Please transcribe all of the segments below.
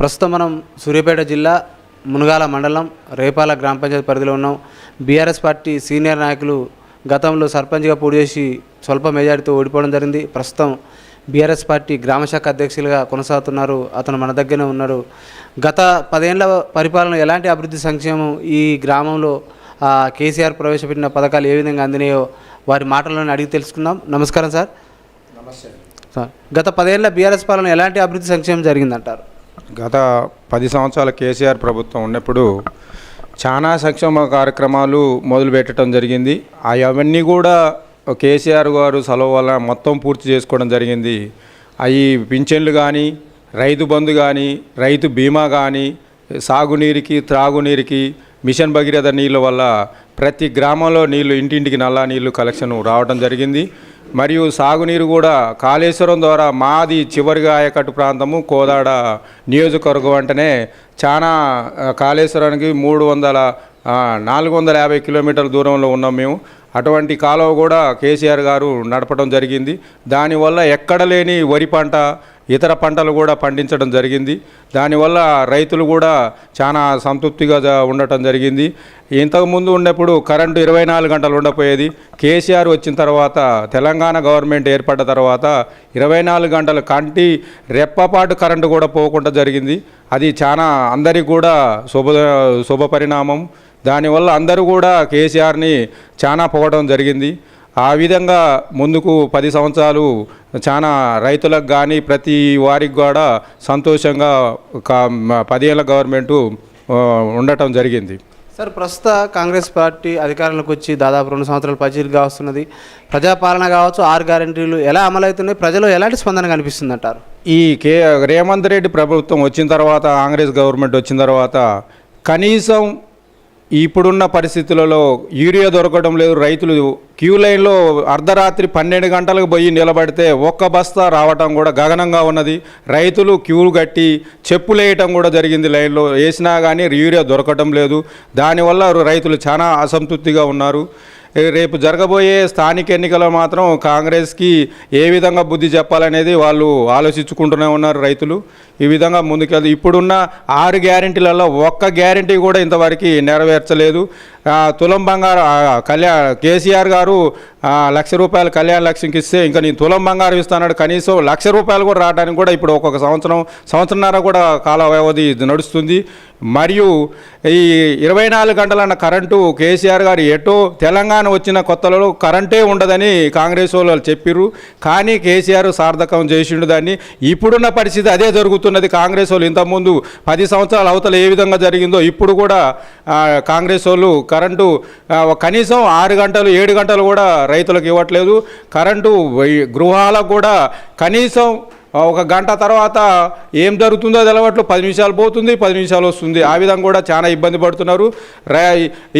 ప్రస్తుతం మనం సూర్యాపేట జిల్లా మునగాల మండలం రేపాల గ్రామ పంచాయతీ పరిధిలో ఉన్నాం. బీఆర్ఎస్ పార్టీ సీనియర్ నాయకులు గతంలో సర్పంచ్గా పోటీ చేసి స్వల్ప మెజారిటీతో ఓడిపోవడం జరిగింది. ప్రస్తుతం బీఆర్ఎస్ పార్టీ గ్రామ శాఖ అధ్యక్షులుగా కొనసాగుతున్నారు. అతను మన దగ్గరనే ఉన్నాడు గత పదేళ్ళ పరిపాలన ఎలాంటి అభివృద్ధి సంక్షేమం ఈ గ్రామంలో కేసీఆర్ ప్రవేశపెట్టిన పథకాలు ఏ విధంగా అందినాయో వారి మాటలను అడిగి తెలుసుకుందాం. నమస్కారం సార్. సార్ గత పదేళ్ళ బీఆర్ఎస్ పాలన ఎలాంటి అభివృద్ధి సంక్షేమం జరిగిందంటారు? గత పది సంవత్సరాల కేసీఆర్ ప్రభుత్వం ఉన్నప్పుడు చాలా సంక్షేమ కార్యక్రమాలు మొదలు పెట్టడం జరిగింది. అవన్నీ కూడా కేసీఆర్ గారు సెలవు వల్ల మొత్తం పూర్తి చేసుకోవడం జరిగింది. అవి పింఛన్లు కానీ రైతు బంధు కానీ రైతు బీమా కానీ సాగునీరుకి త్రాగునీరుకి మిషన్ భగీరథ నీళ్ళ వల్ల ప్రతి గ్రామంలో నీళ్ళు ఇంటింటికి నల్లా నీళ్ళు కలెక్షన్ రావడం జరిగింది. మరియు సాగునీరు కూడా కాళేశ్వరం ద్వారా మాది చివరిగా ఆయకట్టు ప్రాంతము కోదాడ నియోజకవర్గం అంటేనే చాలా కాళేశ్వరానికి మూడు వందల నాలుగు వందల యాభై కిలోమీటర్ల దూరంలో ఉన్నాం మేము. అటువంటి కాలువ కూడా కేసీఆర్ గారు నడపడం జరిగింది. దానివల్ల ఎక్కడ లేని వరి పంట ఇతర పంటలు కూడా పండించడం జరిగింది. దానివల్ల రైతులు కూడా చాలా సంతృప్తిగా ఉండటం జరిగింది. ఇంతకుముందు ఉన్నప్పుడు కరెంటు ఇరవై నాలుగు గంటలు ఉండపోయేది. కేసీఆర్ వచ్చిన తర్వాత తెలంగాణ గవర్నమెంట్ ఏర్పడ్డ తర్వాత ఇరవై నాలుగు గంటలు కంటి రెప్పపాటు కరెంటు కూడా పోకుండా జరిగింది. అది చాలా అందరికీ కూడా శుభ శుభ పరిణామం దానివల్ల అందరూ కూడా కేసీఆర్ని చాలా పోవడం జరిగింది. ఆ విధంగా ముందుకు పది సంవత్సరాలు చాలా రైతులకు కానీ ప్రతి వారికి కూడా సంతోషంగా పదేళ్ళ గవర్నమెంటు ఉండటం జరిగింది. సార్ ప్రస్తుత కాంగ్రెస్ పార్టీ అధికారంలోకి వచ్చి దాదాపు రెండు సంవత్సరాలు పచ్చిగా వస్తున్నది. ప్రజాపాలన కావచ్చు ఆరు గ్యారెంటీలు ఎలా అమలవుతున్నాయి? ప్రజలు ఎలాంటి స్పందన కనిపిస్తుంది అంటారు ఈ కే రేవంత్ రెడ్డి ప్రభుత్వం వచ్చిన తర్వాత కాంగ్రెస్ గవర్నమెంట్ వచ్చిన తర్వాత కనీసం ఇప్పుడున్న పరిస్థితులలో యూరియా దొరకడం లేదు రైతులు క్యూ లైన్లో అర్ధరాత్రి పన్నెండు గంటలకు పోయి నిలబడితే ఒక్క బస్తా రావటం కూడా గగనంగా ఉన్నది. రైతులు క్యూ కట్టి చెప్పులు వేయటం కూడా జరిగింది లైన్లో. వేసినా కానీ యూరియా దొరకటం లేదు. దానివల్ల రైతులు చాలా అసంతృప్తిగా ఉన్నారు. రేపు జరగబోయే స్థానిక ఎన్నికల్లో మాత్రం కాంగ్రెస్కి ఏ విధంగా బుద్ధి చెప్పాలనేది వాళ్ళు ఆలోచించుకుంటూనే ఉన్నారు రైతులు. ఈ విధంగా ముందుకెళ్తూ ఇప్పుడున్న ఆరు గ్యారెంటీలలో ఒక్క గ్యారెంటీ కూడా ఇంతవరకు నెరవేర్చలేదు. తులం బంగారం కళ్యాణ్ కేసీఆర్ గారు లక్ష రూపాయలు కళ్యాణ లక్ష్యంకి ఇస్తే ఇంకా నేను తులం బంగారం ఇస్తాడు కనీసం లక్ష రూపాయలు కూడా రావడానికి కూడా ఇప్పుడు ఒక్కొక్క సంవత్సరం సంవత్సరంన్నర కూడా కాల వ్యవధి నడుస్తుంది. మరియు ఈ ఇరవై నాలుగు గంటలన్న కరెంటు కేసీఆర్ గారు ఎటో తెలంగాణ వచ్చిన కొత్తలో కరెంటే ఉండదని కాంగ్రెస్ వాళ్ళు చెప్పిర్రు. కానీ కేసీఆర్ సార్థకం చేసిండు దాన్ని. ఇప్పుడున్న పరిస్థితి అదే జరుగుతున్నది. కాంగ్రెస్ వాళ్ళు ఇంతకుముందు పది సంవత్సరాల అవతల ఏ విధంగా జరిగిందో ఇప్పుడు కూడా కాంగ్రెస్ వాళ్ళు కరెంటు కనీసం ఆరు గంటలు ఏడు గంటలు కూడా రైతులకు ఇవ్వట్లేదు. కరెంటు గృహాలకు కూడా కనీసం ఒక గంట తర్వాత ఏం జరుగుతుందో తెలవట్లు పది నిమిషాలు పోతుంది పది నిమిషాలు వస్తుంది. ఆ విధంగా కూడా చాలా ఇబ్బంది పడుతున్నారు.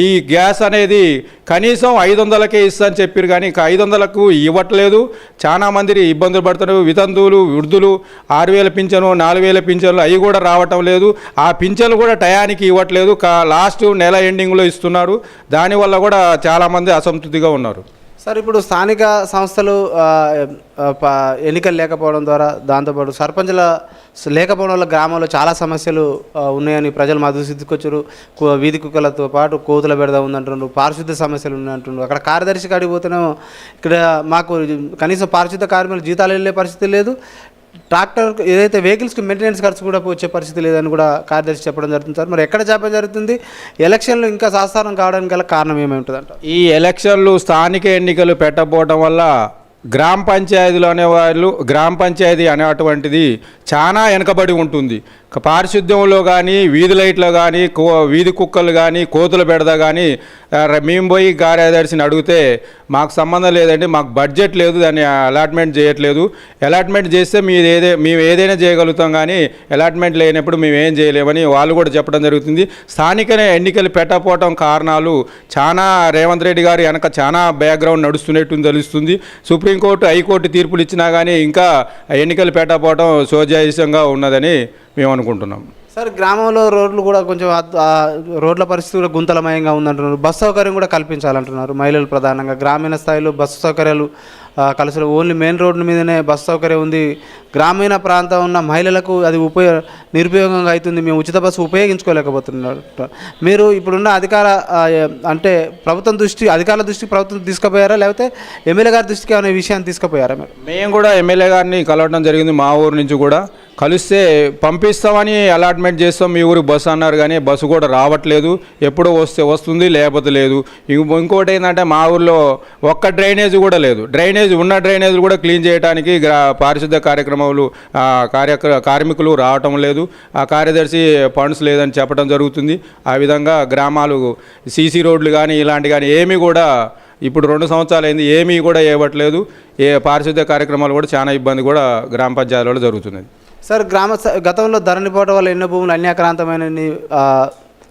ఈ గ్యాస్ అనేది కనీసం ఐదు వందలకే ఇస్తా అని చెప్పారు కానీ ఇంకా ఐదు వందలకు ఇవ్వట్లేదు. చాలా మంది ఇబ్బందులు పడుతున్నారు. వితంతువులు వృద్ధులు ఆరు వేల పింఛను నాలుగు వేల పింఛన్లు అవి కూడా రావటం లేదు. ఆ పింఛన్లు కూడా టయానికి ఇవ్వట్లేదు. కా లాస్ట్ నెల ఎండింగ్లో ఇస్తున్నారు. దానివల్ల కూడా చాలామంది అసంతృప్తిగా ఉన్నారు. సార్ ఇప్పుడు స్థానిక సంస్థలు ప- ఎన్నికలు లేకపోవడం ద్వారా దాంతోపాటు సర్పంచుల లేకపోవడం వల్ల గ్రామంలో చాలా సమస్యలు ఉన్నాయని ప్రజలు మా దృష్టికి వీధి కుక్కలతో పాటు కోతుల బెడద ఉందంటున్నారు పారిశుద్ధ సమస్యలు ఉన్నాయంటున్నారు. అక్కడ కార్యదర్శి కాడికి ఇక్కడ మాకు కనీసం పారిశుద్ధ కార్మికులు జీతాలు వెళ్ళే పరిస్థితి లేదు. ట్రాక్టర్ ఏదైతే వెహికల్స్కి మెయింటెనెన్స్ ఖర్చు కూడా వచ్చే పరిస్థితి లేదని కూడా కార్యదర్శి చెప్పడం జరుగుతుంది సార్. మరి ఎక్కడ చెప్పడం జరుగుతుంది? ఎలక్షన్లు ఇంకా సాస్తారం కావడానికి గల కారణం ఏమై ఉంటుంది ఈ ఎలక్షన్లు స్థానిక ఎన్నికలు పెట్టబోవడం వల్ల గ్రామ పంచాయతీలు అనేవాళ్ళు గ్రామ పంచాయతీ అనేటువంటిది చాలా వెనకబడి ఉంటుంది. పారిశుద్ధ్యంలో కానీ వీధి లైట్లో కానీ కో వీధి కుక్కలు కానీ కోతుల బెడద కానీ మేము పోయి కార్యదర్శిని అడిగితే మాకు సంబంధం లేదండి మాకు బడ్జెట్ లేదు దాన్ని అలాట్మెంట్ చేయట్లేదు. అలాట్మెంట్ చేస్తే మీరు ఏదే మేము ఏదైనా చేయగలుగుతాం కానీ అలాట్మెంట్ లేనప్పుడు మేము ఏం చేయలేమని వాళ్ళు కూడా చెప్పడం జరుగుతుంది. స్థానిక ఎన్నికలు పెట్టకపోవటం కారణాలు చాలా రేవంత్ రెడ్డి గారు వెనక చాలా బ్యాక్గ్రౌండ్ నడుస్తున్నట్టు తెలుస్తుంది. సుప్రీంకోర్టు హైకోర్టు తీర్పులు ఇచ్చినా కానీ ఇంకా ఎన్నికలు పెట్టకపోవడం శోజాయుషంగా ఉన్నదని మేము అనుకుంటున్నాం. సార్ గ్రామంలో రోడ్లు కూడా కొంచెం రోడ్ల పరిస్థితి కూడా గుంతలమయంగా ఉందంటున్నారు. బస్సు సౌకర్యం కూడా కల్పించాలంటున్నారు మహిళలు ప్రధానంగా. గ్రామీణ స్థాయిలో బస్సు సౌకర్యాలు కలసలు. ఓన్లీ మెయిన్ రోడ్డు మీదనే బస్ సౌకర్యం ఉంది. గ్రామీణ ప్రాంతం ఉన్న మహిళలకు అది ఉపయోగ నిరుపయోగంగా అవుతుంది. మేము ఉచిత బస్సు ఉపయోగించుకోలేకపోతున్నారు మీరు ఇప్పుడున్న అధికార అంటే ప్రభుత్వం దృష్టి అధికారుల దృష్టికి ప్రభుత్వం తీసుకుపోయారా? లేకపోతే ఎమ్మెల్యే గారి దృష్టికి అనే విషయాన్ని తీసుకుపోయారా మీరు? మేము కూడా ఎమ్మెల్యే గారిని కలవడం జరిగింది మా ఊరు నుంచి కూడా. కలిస్తే పంపిస్తామని అలాట్మెంట్ చేస్తాం మీ ఊరికి బస్సు అన్నారు కానీ బస్సు కూడా రావట్లేదు. ఎప్పుడో వస్తే వస్తుంది లేకపోతే లేదు. ఇంకోటి ఏంటంటే మా ఊర్లో ఒక్క డ్రైనేజ్ కూడా లేదు. డ్రైనేజ్ ఉన్న డ్రైనేజ్ కూడా క్లీన్ చేయడానికి గ్రా పారిశుద్ధ కార్యక్రమాలు కార్యక్ర కార్య కార్మికులు రావటం లేదు. ఆ కార్యదర్శి ఫండ్స్ లేదని చెప్పడం జరుగుతుంది. ఆ విధంగా గ్రామాలు సీసీ రోడ్లు కానీ ఇలాంటి కానీ ఏమీ కూడా ఇప్పుడు రెండు సంవత్సరాలు అయింది ఏమీ కూడా ఇవ్వట్లేదు. ఏ పారిశుద్ధ్య కార్యక్రమాలు కూడా చాలా ఇబ్బంది కూడా గ్రామ పంచాయతీలో జరుగుతున్నది. సార్ గ్రామ స- గతంలో ధరణి పోవడం వల్ల ఎన్నో భూములు అన్యాక్రాంతమైన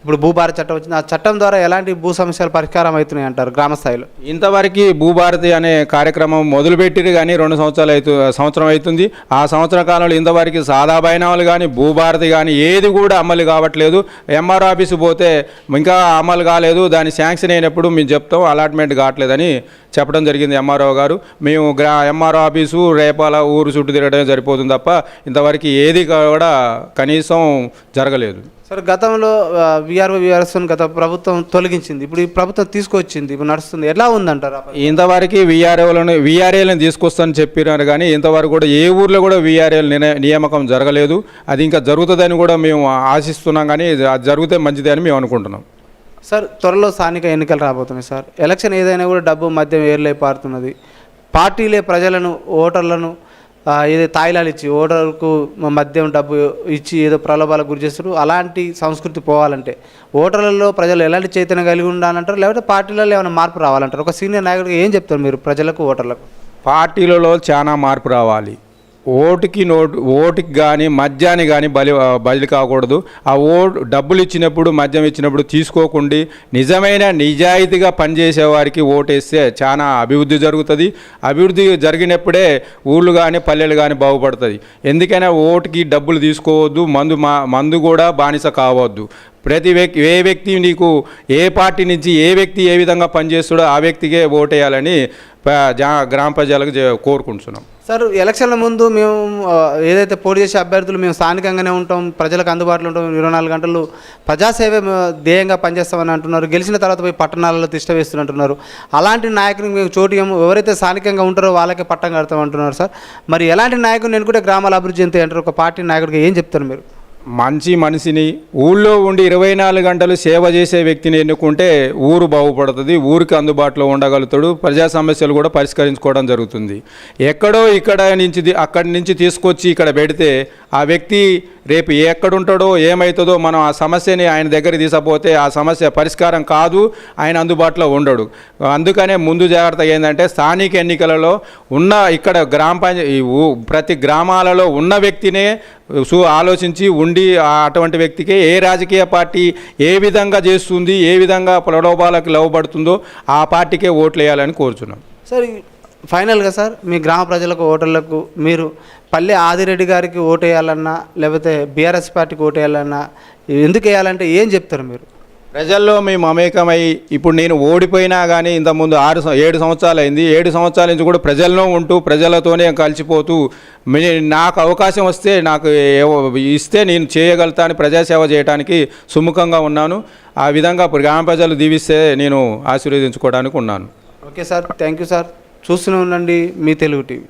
ఇప్పుడు భూభారతి చట్టం వచ్చింది. ఆ చట్టం ద్వారా ఎలాంటి భూ సమస్యలు పరిష్కారం అవుతున్నాయి అంటారు గ్రామ స్థాయిలో? ఇంతవరకు భూభారతి అనే కార్యక్రమం మొదలుపెట్టిరు కానీ రెండు సంవత్సరాలు అవుతు సంవత్సరం అవుతుంది. ఆ సంవత్సర కాలంలో ఇంతవరకు సాదా బైనాలు కానీ భూభారతి కానీ ఏది కూడా అమలు కావట్లేదు. ఎంఆర్ ఆఫీసు పోతే ఇంకా అమలు కాలేదు. దాని శాంక్షన్ అయినప్పుడు మేము చెప్తాం అలాట్మెంట్ కావట్లేదని చెప్పడం జరిగింది ఎంఆర్ఓ గారు. మేము గ్రా ఎంఆర్ఓ ఆఫీసు రేపాల ఊరు చుట్టూ తిరగడమే సరిపోతుంది తప్ప ఇంతవరకు ఏది కూడా కనీసం జరగలేదు. సార్ గతంలో విఆర్ఓ విఆర్ఎస్ గత ప్రభుత్వం తొలగించింది. ఇప్పుడు ఈ ప్రభుత్వం తీసుకొచ్చింది ఇప్పుడు నడుస్తుంది. ఎలా ఉందంటారు? ఇంతవరకు విఆర్ఏలను విఆర్ఏలను తీసుకొస్తానని చెప్పినారు కానీ ఇంతవరకు కూడా ఏ ఊర్లో కూడా విఆర్ఏల నియామకం జరగలేదు. అది ఇంకా జరుగుతుందని కూడా మేము ఆశిస్తున్నాం కానీ అది జరిగితే మంచిదే అని మేము అనుకుంటున్నాం. సార్ త్వరలో స్థానిక ఎన్నికలు రాబోతున్నాయి సార్. ఎలక్షన్ ఏదైనా కూడా డబ్బు మద్యం ఏర్లై పారుతున్నది. పార్టీలే ప్రజలను ఓటర్లను ఏదో తాయిలాలు ఇచ్చి ఓటర్కు మద్యం డబ్బు ఇచ్చి ఏదో ప్రలోభాలకు గురి చేస్తారు. అలాంటి సంస్కృతి పోవాలంటే ఓటర్లలో ప్రజలు ఎలాంటి చైతన్యం కలిగి ఉండాలంటారు? లేకపోతే పార్టీలలో ఏమైనా మార్పు రావాలంటారు? ఒక సీనియర్ నాయకుడికి ఏం చెప్తారు మీరు ప్రజలకు ఓటర్లకు? పార్టీలలో చాలా మార్పు రావాలి. ఓటుకి నోటు ఓటుకి కానీ మద్యాన్ని కానీ బలి బలి కాకూడదు. ఆ ఓటు డబ్బులు ఇచ్చినప్పుడు మద్యం ఇచ్చినప్పుడు తీసుకోకుండా నిజమైన నిజాయితీగా పనిచేసేవారికి ఓటేస్తే చాలా అభివృద్ధి జరుగుతుంది. అభివృద్ధి జరిగినప్పుడే ఊళ్ళు కానీ పల్లెలు కానీ బాగుపడుతుంది. ఎందుకైనా ఓటుకి డబ్బులు తీసుకోవద్దు మందు మా మందు కూడా బానిస కావద్దు. ప్రతి వ్యక్తి ఏ వ్యక్తి నీకు ఏ పార్టీ నుంచి ఏ వ్యక్తి ఏ విధంగా పనిచేస్తాడో ఆ వ్యక్తికే ఓటేయాలని జా- గ్రామ ప్రజలకు కోరుకుంటున్నాం. సార్ ఎలక్షన్ల ముందు మేము ఏదైతే పోటీ చేసే అభ్యర్థులు మేము స్థానికంగానే ఉంటాం ప్రజలకు అందుబాటులో ఉంటాం ఇరవై నాలుగు గంటలు ప్రజాసేవ ధ్యేయంగా పనిచేస్తామని అంటున్నారు. గెలిచిన తర్వాత పోయి పట్టణాలలో తిష్ట వేస్తున్నట్టున్నారు. అలాంటి నాయకునికి మేము చోటు ఎవరైతే స్థానికంగా ఉంటారో వాళ్ళకే పట్టం కడతామంటున్నారు సార్. మరి ఎలాంటి నాయకుని కూడా గ్రామాల అభివృద్ధి ఎంత అంటారు? ఒక పార్టీ నాయకుడికి ఏం చెప్తారు మీరు? మంచి మనిషిని ఊళ్ళో ఉండి ఇరవై నాలుగు గంటలు సేవ చేసే వ్యక్తిని ఎన్నుకుంటే ఊరు బాగుపడుతుంది ఊరికి అందుబాటులో ఉండగలుగుతాడు. ప్రజా సమస్యలు కూడా పరిష్కరించుకోవడం జరుగుతుంది. ఎక్కడో ఇక్కడ నుంచి అక్కడి నుంచి తీసుకొచ్చి ఇక్కడ పెడితే ఆ వ్యక్తి రేపు ఎక్కడుంటాడో ఏమవుతుందో మనం ఆ సమస్యని ఆయన దగ్గర తీసుకపోతే ఆ సమస్య పరిష్కారం కాదు ఆయన అందుబాటులో ఉండడు. అందుకనే ముందు జాగ్రత్త ఏంటంటే స్థానిక ఎన్నికలలో ఉన్న ఇక్కడ గ్రామ పంచాయతీ ప్రతి గ్రామాలలో ఉన్న వ్యక్తినే సు ఆలోచించి ఉండి అటువంటి వ్యక్తికి ఏ రాజకీయ పార్టీ ఏ విధంగా చేస్తుంది ఏ విధంగా ప్రలోభాలకు లవ్వబడుతుందో ఆ పార్టీకే ఓట్లు వేయాలని కోరుచున్నాం. సరే ఫైనల్గా సార్ మీ గ్రామ ప్రజలకు ఓటర్లకు మీరు పల్లె ఆదిరెడ్డి గారికి ఓటేయాలన్నా లేకపోతే బీఆర్ఎస్ పార్టీకి ఓటేయాలన్నా ఎందుకు వేయాలంటే ఏం చెప్తారు మీరు? ప్రజల్లో మేము మమేకమై ఇప్పుడు నేను ఓడిపోయినా కానీ ఇంతకుముందు ఆరు ఏడు సంవత్సరాలు అయింది ఏడు సంవత్సరాల నుంచి కూడా ప్రజల్లో ఉంటూ ప్రజలతోనే కలిసిపోతూ మే- నాకు అవకాశం వస్తే నాకు ఇస్తే నేను చేయగలుగుతాను ప్రజాసేవ చేయడానికి సుముఖంగా ఉన్నాను. ఆ విధంగా గ్రామ ప్రజలు దీవిస్తే నేను ఆశీర్వదించుకోవడానికి ఉన్నాను. Okay sir thank you sir. చూస్తూనే ఉండండి మీ తెలుగు టీవీ.